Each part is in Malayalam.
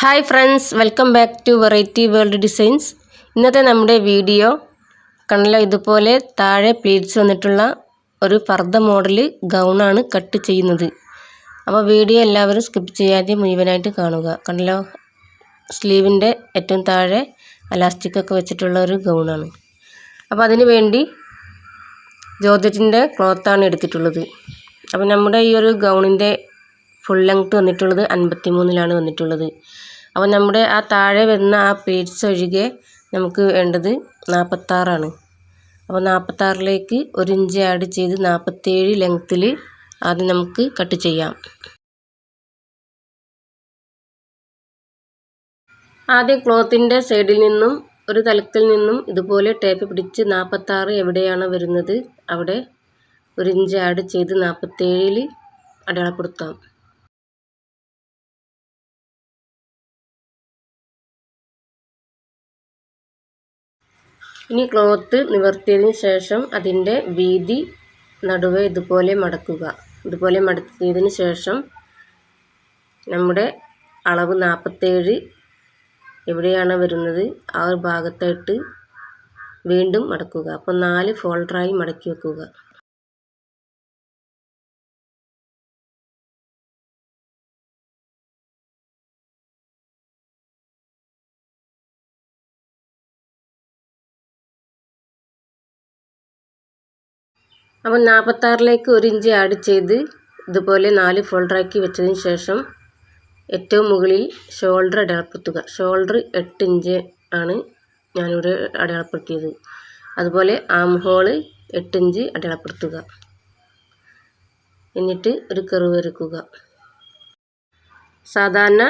Hi friends welcome back to variety world designs ഇന്നത്തെ നമ്മുടെ വീഡിയോ കണ്ടല്ലോ ഇതുപോലെ താഴെ പ്ലീറ്റ്സ് വന്നിട്ടുള്ള ഒരു പർദ്ദ മോഡൽ ഗൗണാണ് കട്ട് ചെയ്യുന്നത്. അപ്പോൾ വീഡിയോ എല്ലാവരും സ്കിപ്പ് ചെയ്യാതെ മുഴുവനായിട്ട് കാണുക. കണ്ടല്ലോ സ്ലീവിന്റെ ഏറ്റവും താഴെ അലാസ്റ്റിക്കൊക്കെ വെച്ചിട്ടുള്ള ഒരു ഗൗണാണ് അപ്പോൾ അതിന് വേണ്ടി ജോർജറ്റിന്റെ ക്ലോത്താണ് എടുത്തിട്ടുള്ളത്. അപ്പോൾ നമ്മുടെ ഈ ഒരു ഗൗണിന്റെ ഫുൾ ലെങ്ത് വന്നിട്ടുള്ളത് അൻപത്തി മൂന്നിലാണ് വന്നിട്ടുള്ളത്. അപ്പോൾ നമ്മുടെ ആ താഴെ വരുന്ന ആ പേജ്സ് ഒഴികെ നമുക്ക് വേണ്ടത് നാൽപ്പത്താറാണ് അപ്പോൾ നാൽപ്പത്താറിലേക്ക് ഒരു ഇഞ്ച് ആഡ് ചെയ്ത് നാൽപ്പത്തേഴ് ലെങ്ത്തിൽ അത് നമുക്ക് കട്ട് ചെയ്യാം. ആദ്യം ക്ലോത്തിന്റെ സൈഡിൽ നിന്നും ഒരു തലത്തിൽ നിന്നും ഇതുപോലെ ടേപ്പ് പിടിച്ച് നാൽപ്പത്താറ് എവിടെയാണ് വരുന്നത് അവിടെ ഒരു ഇഞ്ച് ആഡ് ചെയ്ത് നാൽപ്പത്തേഴിൽ അടയാളപ്പെടുത്താം. ഇനി ക്ലോത്ത് നിവർത്തിയതിന് ശേഷം അതിന്റെ വീതി നടുവെ ഇതുപോലെ മടക്കുക. ഇതുപോലെ മടക്കിയതിന് ശേഷം നമ്മുടെ അളവ് നാൽപ്പത്തേഴ് എവിടെയാണ് വരുന്നത്? ആ ഒരു ഭാഗത്തായിട്ട് വീണ്ടും മടക്കുക. അപ്പോൾ നാല് ഫോൾഡറായി മടക്കി വെക്കുക. അപ്പോൾ നാൽപ്പത്താറിലേക്ക് ഒരു ഇഞ്ച് ആഡ് ചെയ്ത് ഇതുപോലെ നാല് ഫോൾഡറാക്കി വെച്ചതിന് ശേഷം ഏറ്റവും മുകളിൽ ഷോൾഡർ അടയാളപ്പെടുത്തുക. ഷോൾഡർ എട്ട് ഇഞ്ച് ആണ് ഞാനിവിടെ അടയാളപ്പെടുത്തിയത്. അതുപോലെ ആം ഹോൾ എട്ട് ഇഞ്ച് അടയാളപ്പെടുത്തുക. എന്നിട്ട് ഒരു കെറിവ് വരക്കുക സാധാരണ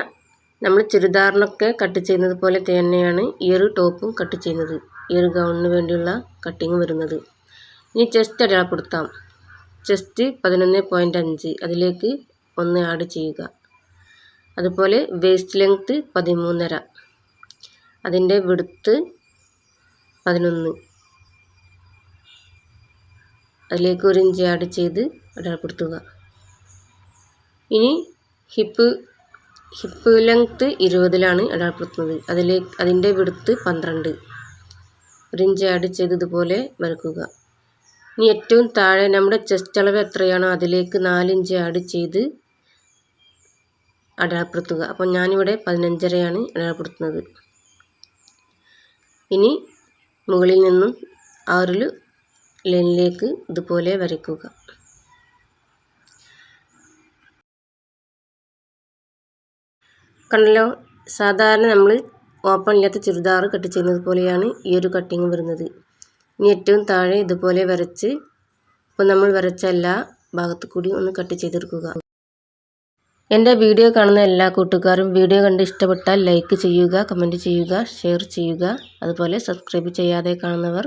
നമ്മൾ ചുരിദാറിനൊക്കെ കട്ട് ചെയ്യുന്നത് പോലെ തന്നെയാണ് ഈ ഒരു ടോപ്പും കട്ട് ചെയ്യുന്നത്. ഈ ഒരു ഗൗണിന് വേണ്ടിയുള്ള കട്ടിങ് വരുന്നത്. ഇനി ചെസ്റ്റ് അടയാളപ്പെടുത്താം ചെസ്റ്റ് പതിനൊന്ന് പോയിന്റ് അഞ്ച്. അതിലേക്ക് ഒന്ന് ആഡ് ചെയ്യുക. അതുപോലെ വേസ്റ്റ് ലെങ്ത്ത് പതിമൂന്നര. അതിന്റെ വിടുത്ത് പതിനൊന്ന്. അതിലേക്ക് ഒരു ഇഞ്ച് ആഡ് ചെയ്ത് അടയാളപ്പെടുത്തുക ഇനി ഹിപ്പ് ഹിപ്പ് ലെങ്ത്ത് ഇരുപതിലാണ് അടയാളപ്പെടുത്തുന്നത് അതിലേക്ക് അതിന്റെ വിടുത്ത് പന്ത്രണ്ട്. ഒരു ഇഞ്ച് ആഡ് ചെയ്ത് ഇതുപോലെ വരക്കുക. ഇനി ഏറ്റവും താഴെ നമ്മുടെ ചെസ്റ്റ് അളവ് എത്രയാണോ അതിലേക്ക് നാലിഞ്ച് ആഡ് ചെയ്ത് അടയാളപ്പെടുത്തുക. അപ്പോൾ ഞാനിവിടെ പതിനഞ്ചരയാണ് അടയാളപ്പെടുത്തുന്നത്. ഇനി മുകളിൽ നിന്നും ആ ഒരു ലൈനിലേക്ക് ഇതുപോലെ വരയ്ക്കുക. കണ്ടല്ലോ സാധാരണ നമ്മൾ ഓപ്പൺ ഇല്ലാത്ത ചുരിദാർ കട്ട് ചെയ്യുന്നത് പോലെയാണ് ഈ ഒരു കട്ടിങ് വരുന്നത്. ഇനി ഏറ്റവും താഴെ ഇതുപോലെ വരച്ച് ഇപ്പോൾ നമ്മൾ വരച്ച എല്ലാ ഭാഗത്തു കൂടി ഒന്ന് കട്ട് ചെയ്തെടുക്കുക. എന്റെ വീഡിയോ കാണുന്ന എല്ലാ കൂട്ടുകാരും വീഡിയോ കണ്ട് ഇഷ്ടപ്പെട്ടാൽ ലൈക്ക് ചെയ്യുക കമന്റ് ചെയ്യുക ഷെയർ ചെയ്യുക. അതുപോലെ സബ്സ്ക്രൈബ് ചെയ്യാതെ കാണുന്നവർ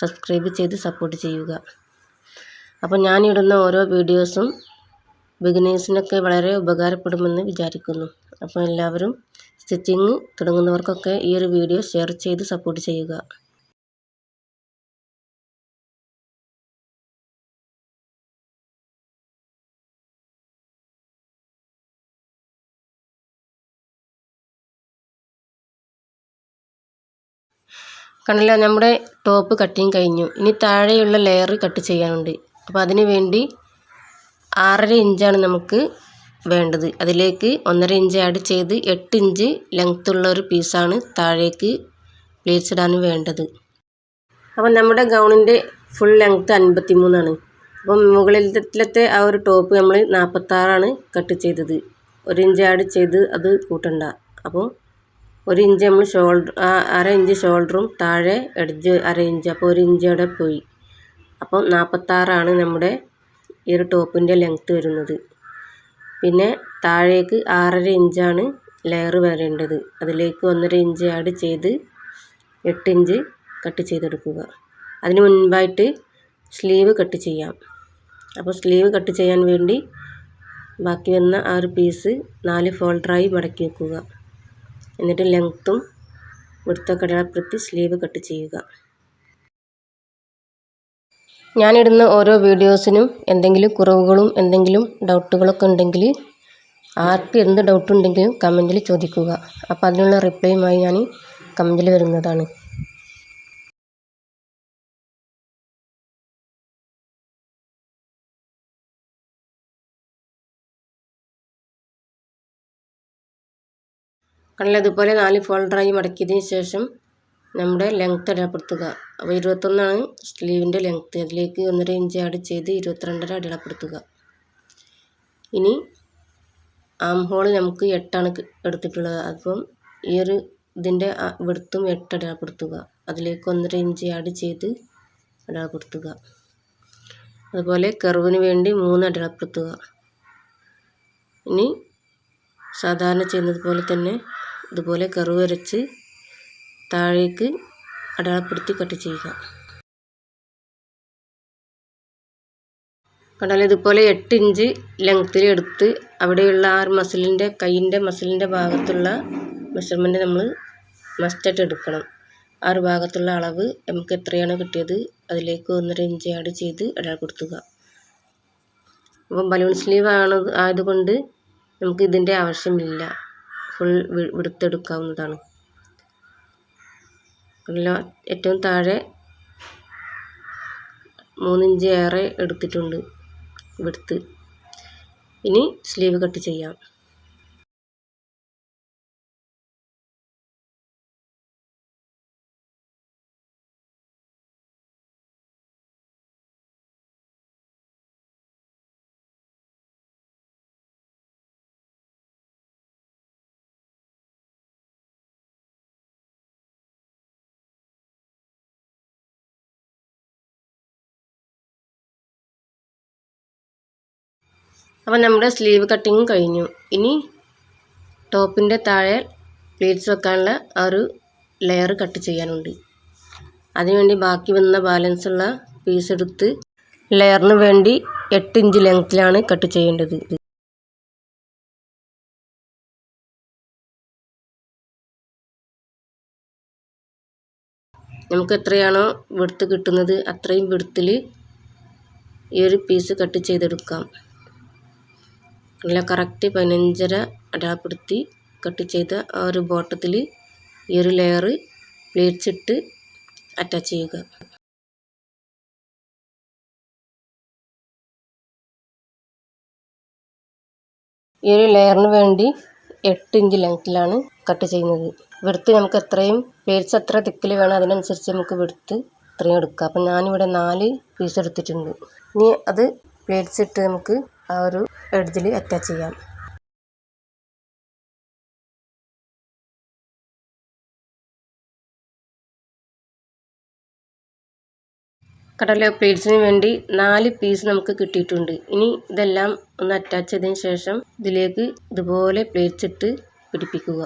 സബ്സ്ക്രൈബ് ചെയ്ത് സപ്പോർട്ട് ചെയ്യുക. അപ്പോൾ ഞാനിടുന്ന ഓരോ വീഡിയോസും ബിഗിനേഴ്സിനൊക്കെ വളരെ ഉപകാരപ്പെടുമെന്ന് വിചാരിക്കുന്നു. അപ്പോൾ എല്ലാവരും സ്റ്റിച്ചിങ് തുടങ്ങുന്നവർക്കൊക്കെ ഈ ഒരു വീഡിയോ ഷെയർ ചെയ്ത് സപ്പോർട്ട് ചെയ്യുക. കണ്ടല്ലോ നമ്മുടെ ടോപ്പ് കട്ടിങ് കഴിഞ്ഞു. ഇനി താഴെയുള്ള ലെയർ കട്ട് ചെയ്യാനുണ്ട്. അപ്പോൾ അതിന് വേണ്ടി ആറര ഇഞ്ചാണ് നമുക്ക് വേണ്ടത്. അതിലേക്ക് ഒന്നര ഇഞ്ച് ആഡ് ചെയ്ത് എട്ട് ഇഞ്ച് ലെങ്ത് ഉള്ള ഒരു പീസാണ് താഴേക്ക് പ്ലേറ്റ്സ് വേണ്ടത്. അപ്പോൾ നമ്മുടെ ഗൗണിന്റെ ഫുൾ ലെങ്ത്ത് അൻപത്തി മൂന്നാണ് അപ്പം മുകളിലത്തെ ആ ഒരു ടോപ്പ് നമ്മൾ നാൽപ്പത്താറാണ് കട്ട് ചെയ്തത്. ഒരു ഇഞ്ച് ആഡ് ചെയ്ത് അത് കൂട്ടണ്ട. അപ്പോൾ ഒരു ഇഞ്ച് നമ്മൾ ഷോൾഡർ അര ഇഞ്ച് ഷോൾഡറും താഴെ എഡ്ജ് അര ഇഞ്ച് അപ്പോൾ ഒരു ഇഞ്ച് അവിടെ പോയി. അപ്പോൾ നാൽപ്പത്താറാണ് നമ്മുടെ ഈ ഒരു ടോപ്പിന്റെ ലെങ്ത്ത് വരുന്നത്. പിന്നെ താഴേക്ക് ആറര ഇഞ്ചാണ് ലെയർ വരേണ്ടത്. അതിലേക്ക് ഒന്നര ഇഞ്ച് ആഡ് ചെയ്ത് എട്ട് ഇഞ്ച് കട്ട് ചെയ്തെടുക്കുക. അതിന് മുൻപായിട്ട് സ്ലീവ് കട്ട് ചെയ്യാം. അപ്പോൾ സ്ലീവ് കട്ട് ചെയ്യാൻ വേണ്ടി ബാക്കി വന്ന ആ ഒരു പീസ് നാല് ഫോൾഡറായി മടക്കി വെക്കുക. എന്നിട്ട് ലെങ്ത്തും വൃത്തൊക്കെ കടലപ്പുറത്തി സ്ലീവ് കട്ട് ചെയ്യുക. ഞാനിടുന്ന ഓരോ വീഡിയോസിനും എന്തെങ്കിലും കുറവുകളും എന്തെങ്കിലും ഡൗട്ടുകളൊക്കെ ഉണ്ടെങ്കിൽ ആർക്ക് എന്ത് ഡൗട്ടുണ്ടെങ്കിലും കമന്റിൽ ചോദിക്കുക. അപ്പോൾ അതിനുള്ള റിപ്ലൈയുമായി ഞാൻ കമന്റിൽ വരുന്നതാണ്. കണ്ടില്ല ഇതുപോലെ നാല് ഫോൾഡറായി മടക്കിയതിന് ശേഷം നമ്മുടെ ലെങ്ത് അടയാളപ്പെടുത്തുക. അപ്പോൾ ഇരുപത്തൊന്നാണ് സ്ലീവിന്റെ ലെങ്ത് അതിലേക്ക് ഒന്നര ഇഞ്ച് ആഡ് ചെയ്ത് ഇരുപത്തിരണ്ടര അടയാളപ്പെടുത്തുക. ഇനി ആം ഹോൾ നമുക്ക് എട്ടാണ് എടുത്തിട്ടുള്ളത്. അപ്പം ഈ ഒരു ഇതിന്റെ വെടുത്തും എട്ട് അടയാളപ്പെടുത്തുക. അതിലേക്ക് ഒന്നര ഇഞ്ച് ആഡ് ചെയ്ത് അടയാളപ്പെടുത്തുക. അതുപോലെ കർവിന് വേണ്ടി മൂന്ന് അടയാളപ്പെടുത്തുക. ഇനി സാധാരണ ചെയ്യുന്നത് പോലെ തന്നെ ഇതുപോലെ കറു വരച്ച് താഴേക്ക് അടയാളപ്പെടുത്തി കട്ട് ചെയ്യുക. കണ്ടാലും ഇതുപോലെ എട്ട് ഇഞ്ച് ലെങ്ത്തിൽ എടുത്ത് അവിടെയുള്ള ആ മസിലിന്റെ കൈയിന്റെ മസിലിന്റെ ഭാഗത്തുള്ള മെഷർമെന്റ് നമ്മൾ മസ്റ്റായിട്ട് എടുക്കണം. ആ ഒരു ഭാഗത്തുള്ള അളവ് നമുക്ക് എത്രയാണോ കിട്ടിയത് അതിലേക്ക് ഒന്നര ഇഞ്ച് ആഡ് ചെയ്ത് അടയാളപ്പെടുത്തുക. അപ്പം ബലൂൺ സ്ലീവ് ആണ് ആയതുകൊണ്ട് നമുക്ക് ഇതിന്റെ ആവശ്യമില്ല. ഫുൾ വിടുത്തെടുക്കാവുന്നതാണ്. എല്ലാം ഏറ്റവും താഴെ മൂന്നിഞ്ച് ഏറെ എടുത്തിട്ടുണ്ട് വിടുത്ത്. ഇനി സ്ലീവ് കട്ട് ചെയ്യാം. അപ്പോൾ നമ്മുടെ സ്ലീവ് കട്ടിങ്ങും കഴിഞ്ഞു. ഇനി ടോപ്പിന്റെ താഴെ പ്ലീറ്റ്സ് വെക്കാനുള്ള ആ ഒരു ലെയർ കട്ട് ചെയ്യാനുണ്ട്. അതിനുവേണ്ടി ബാക്കി വന്ന ബാലൻസ് ഉള്ള പീസ് എടുത്ത് ലെയറിന് വേണ്ടി എട്ട് ഇഞ്ച് ലെങ്ത്തിലാണ് കട്ട് ചെയ്യേണ്ടത്. നമുക്ക് എത്രയാണോ വെടുത്ത് കിട്ടുന്നത് അത്രയും വെടുത്തിൽ ഈ ഒരു പീസ് കട്ട് ചെയ്തെടുക്കാം. നല്ല കറക്റ്റ് പതിനഞ്ചര അടയാളപ്പെടുത്തി കട്ട് ചെയ്ത ആ ഒരു ബോട്ടത്തിൽ ഈ ഒരു ലെയർ പ്ലേറ്റ്സ് ഇട്ട് അറ്റാച്ച് ചെയ്യുക. ഈ ഒരു ലെയറിന് വേണ്ടി എട്ട് ഇഞ്ച് ലെങ്ത്തിലാണ് കട്ട് ചെയ്യുന്നത്. വെടുത്ത് നമുക്ക് എത്രയും പ്ലേറ്റ്സ് എത്ര തിക്കിൽ വേണം അതിനനുസരിച്ച് നമുക്ക് വെടുത്ത് ഇത്രയും എടുക്കാം. അപ്പം ഞാനിവിടെ നാല് പീസ് എടുത്തിട്ടുണ്ട്. ഇനി അത് പ്ലേറ്റ്സ് ഇട്ട് നമുക്ക് ആ ഒരു എഡ്ജിൽ അറ്റാച്ച് ചെയ്യാം. കടല പ്ലേറ്റ്സിന് വേണ്ടി നാല് പീസ് നമുക്ക് കിട്ടിയിട്ടുണ്ട്. ഇനി ഇതെല്ലാം ഒന്ന് അറ്റാച്ച് ചെയ്തതിന് ശേഷം ഇതിലേക്ക് ഇതുപോലെ പ്ലേറ്റ്സ് ഇട്ട് പിടിപ്പിക്കുക.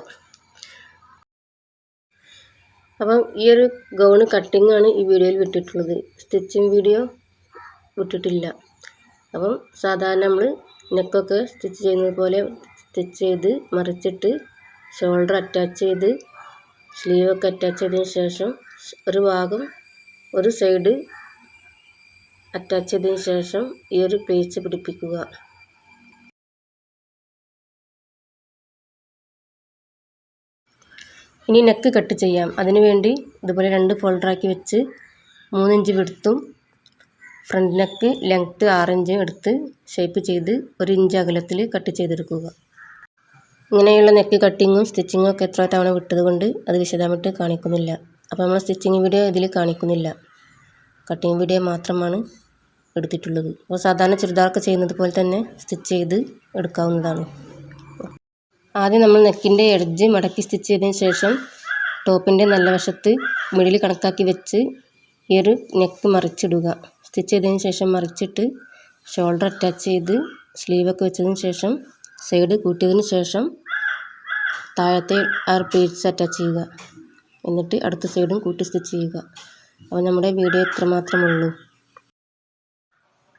അപ്പം ഈ ഒരു ഗൗണ് കട്ടിങ്ങാണ് ഈ വീഡിയോയിൽ വിട്ടിട്ടുള്ളത്. സ്റ്റിച്ചിങ് വീഡിയോ വിട്ടിട്ടില്ല. അപ്പം സാധാരണ നമ്മൾ നെക്കൊക്കെ സ്റ്റിച്ച് ചെയ്യുന്നത് പോലെ സ്റ്റിച്ച് ചെയ്ത് മറിച്ചിട്ട് ഷോൾഡർ അറ്റാച്ച് ചെയ്ത് സ്ലീവൊക്കെ അറ്റാച്ച് ചെയ്തതിന് ശേഷം ഒരു ഭാഗം ഒരു സൈഡ് അറ്റാച്ച് ചെയ്തതിന് ശേഷം ഈ ഒരു പേച്ച് പിടിപ്പിക്കുക. ഇനി നെക്ക് കട്ട് ചെയ്യാം. അതിനുവേണ്ടി ഇതുപോലെ രണ്ട് ഫോൾഡറാക്കി വെച്ച് മൂന്നിഞ്ച് വിടുത്തും ഫ്രണ്ട് നെക്ക് ലെങ്ത്ത് ഇഞ്ച് എടുത്ത് ഷേപ്പ് ചെയ്ത് ഒരു ഇഞ്ച് അകലത്തിൽ കട്ട് ചെയ്തെടുക്കുക. ഇങ്ങനെയുള്ള നെക്ക് കട്ടിങ്ങും സ്റ്റിച്ചിങ്ങും ഒക്കെ എത്ര തവണ വിട്ടത് കൊണ്ട് അത് വിശദമായിട്ട് കാണിക്കുന്നില്ല. അപ്പോൾ നമ്മൾ സ്റ്റിച്ചിങ് വീഡിയോ ഇതിൽ കാണിക്കുന്നില്ല. കട്ടിങ് വീഡിയോ മാത്രമാണ് എടുത്തിട്ടുള്ളത്. അപ്പോൾ സാധാരണ ചുരിദാർക്ക് ചെയ്യുന്നത് പോലെ തന്നെ സ്റ്റിച്ച് ചെയ്ത് എടുക്കാവുന്നതാണ്. ആദ്യം നമ്മൾ നെക്കിന്റെ എഡ്ജ് മടക്കി സ്റ്റിച്ച് ചെയ്തതിന് ശേഷം ടോപ്പിന്റെ നല്ല വശത്ത് മിഡിൽ കണക്കാക്കി വെച്ച് ഈ ഒരു നെക്ക് മറിച്ചിടുക. സ്റ്റിച്ച് ചെയ്തതിന് ശേഷം മറിച്ചിട്ട് ഷോൾഡർ അറ്റാച്ച് ചെയ്ത് സ്ലീവൊക്കെ വെച്ചതിന് ശേഷം സൈഡ് കൂട്ടിയതിന് ശേഷം താഴത്തെ ആ പ്ലേറ്റ്സ് അറ്റാച്ച് ചെയ്യുക. എന്നിട്ട് അടുത്ത സൈഡും കൂട്ടി സ്റ്റിച്ച് ചെയ്യുക. അപ്പോൾ നമ്മുടെ വീഡിയോ ഇത്രമാത്രമേ ഉള്ളൂ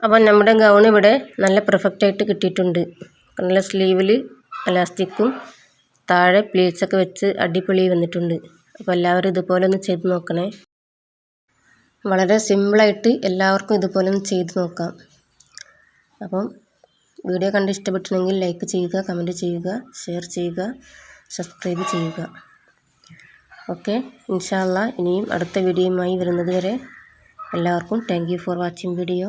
അപ്പോൾ നമ്മുടെ ഗൗൺ ഇവിടെ നല്ല പെർഫെക്റ്റ് ആയിട്ട് കിട്ടിയിട്ടുണ്ട്. നല്ല സ്ലീവിൽ പ്ലാസ്റ്റിക്കും താഴെ പ്ലീറ്റ്സൊക്കെ വെച്ച് അടിപൊളി വന്നിട്ടുണ്ട്. അപ്പോൾ എല്ലാവരും ഇതുപോലെ ഒന്ന് ചെയ്ത് നോക്കണേ. വളരെ സിമ്പിളായിട്ട് എല്ലാവർക്കും ഇതുപോലെ ഒന്ന് ചെയ്ത് നോക്കാം. അപ്പം വീഡിയോ കണ്ട് ഇഷ്ടപ്പെട്ടിട്ടുണ്ടെങ്കിൽ ലൈക്ക് ചെയ്യുക കമന്റ് ചെയ്യുക ഷെയർ ചെയ്യുക സബ്സ്ക്രൈബ് ചെയ്യുക. ഓക്കെ ഇൻഷാല്ല ഇനിയും അടുത്ത വീഡിയോയുമായി വരുന്നത് വരെ എല്ലാവർക്കും താങ്ക് ഫോർ വാച്ചിങ് വീഡിയോ.